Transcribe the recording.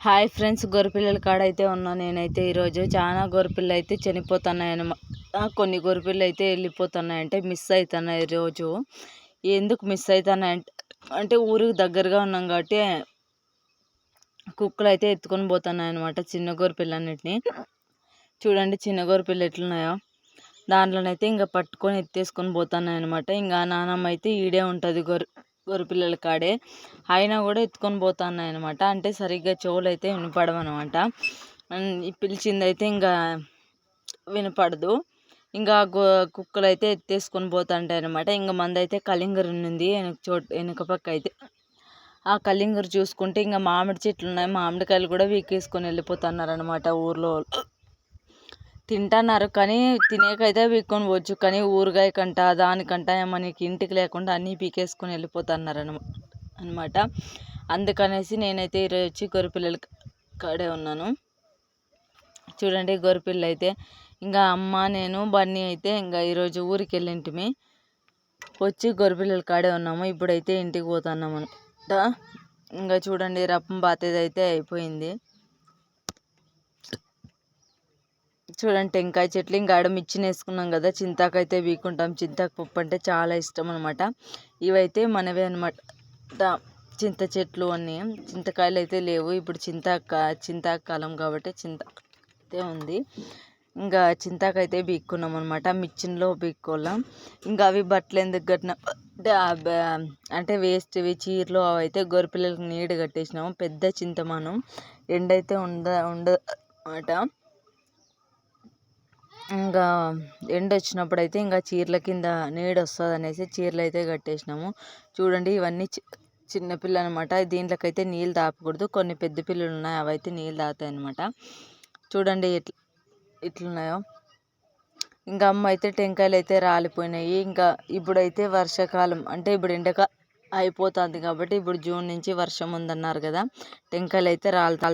Hi friends గొర్రెపిల్లల కాడ అయితే ఉన్నా నేనైతే ఈరోజు. చాలా గొర్రెపిల్లలు అయితే చనిపోతున్నాయి కొన్ని గొర్రెపిల్లలు అయితే వెళ్ళిపోతున్నాయి అంటే మిస్ అవుతున్నాయి ఈరోజు. ఎందుకు మిస్ అవుతున్నాయి అంటే ఊరికి దగ్గరగా ఉన్నాం కాబట్టి కుక్కలు అయితే ఎత్తుకొని పోతున్నాయి అనమాట చిన్న గొర్రెపిల్లన్నిటిని చూడండి చిన్న గొర్రెపిల్లలు ఎట్లున్నాయో. దాంట్లోనైతే ఇంకా పట్టుకొని ఎత్తేసుకొని పోతున్నాయి అనమాట ఇంకా నానమ్మ అయితే ఈడే ఉంటుంది గొర్రె గొర్రెపిల్లల కాడే. అయినా కూడా ఎత్తుకొని పోతున్నాయి అనమాట అంటే సరిగ్గా చెవులు అయితే వినపడవన్నమాట పిలిచింది అయితే ఇంకా వినపడదు. ఇంకా కుక్కలు అయితే ఎత్తేసుకొని పోతుంటాయి అనమాట ఇంకా మంది అయితే కలింగర్ ఉంది వెనక చోటు వెనక పక్క అయితే ఆ కలింగర్ చూసుకుంటే ఇంకా మామిడి చెట్లు ఉన్నాయి మామిడికాయలు కూడా వీకేసుకొని వెళ్ళిపోతున్నారు అనమాట ఊర్లో తింటున్నారు కానీ తినేకైతే పీక్కొని పోవచ్చు. కానీ ఊరగాయ కంట దానికంట మనకి ఇంటికి లేకుండా అన్నీ పీకేసుకొని వెళ్ళిపోతున్నారు అనమాట అందుకనేసి నేనైతే ఈరోజు వచ్చి గొర్రెపిల్లల కాడే ఉన్నాను. చూడండి గొర్రెపిల్ల అయితే ఇంకా అమ్మ నేను బన్నీ అయితే ఇంకా ఈరోజు ఊరికి వెళ్ళింటిమి వచ్చి గొర్రెపిల్లల కాడే ఉన్నాము. ఇప్పుడైతే ఇంటికి పోతున్నాం అనమాట ఇంకా చూడండి రప్పం బాతేది అయితే అయిపోయింది. చూడండి టెంకాయ చెట్లు ఇంకా ఆడ మిర్చిని వేసుకున్నాం కదా చింతాకైతే వీకుంటాం. చింతాకు పప్పు అంటే చాలా ఇష్టం అనమాట ఇవైతే మనవే అనమాట చింత చెట్లు అన్నీ చింతకాయలు అయితే లేవు. ఇప్పుడు చింతాక చింతాకు కాలం కాబట్టి చింత అయితే ఉంది. ఇంకా చింతాకైతే బీక్కున్నాం అనమాట మిచ్చిన్లో బీక్కోళ్ళం ఇంకా అవి బట్టలు ఎందుకు కట్టిన అంటే వేస్ట్వి చీరలు అవి అయితే గొర్రెపిల్లలకు నీడ కట్టేసినాము. పెద్ద చింతమానం. ఎండ అయితే ఉండ ఉండ అనమాట ఇంకా ఎండ వచ్చినప్పుడు అయితే ఇంకా చీరల కింద నీడ వస్తుంది అనేసి చీరలు అయితే కట్టేసినాము. చూడండి ఇవన్నీ చిన్న పిల్ల అనమాట దీంట్లోకైతే నీళ్ళు తాపకూడదు. కొన్ని పెద్ద పిల్లలు ఉన్నాయి అవి అయితే నీళ్ళు తాగుతాయి అనమాట చూడండి ఇట్లా ఎట్లున్నాయో. ఇంకా అమ్మ అయితే టెంకాయలు అయితే రాలిపోయినాయి. ఇంకా ఇప్పుడైతే వర్షాకాలం అంటే ఇప్పుడు ఎండక అయిపోతుంది కాబట్టి ఇప్పుడు జూన్ నుంచి వర్షం ఉందన్నారు కదా టెంకాయలు అయితే రాలుతా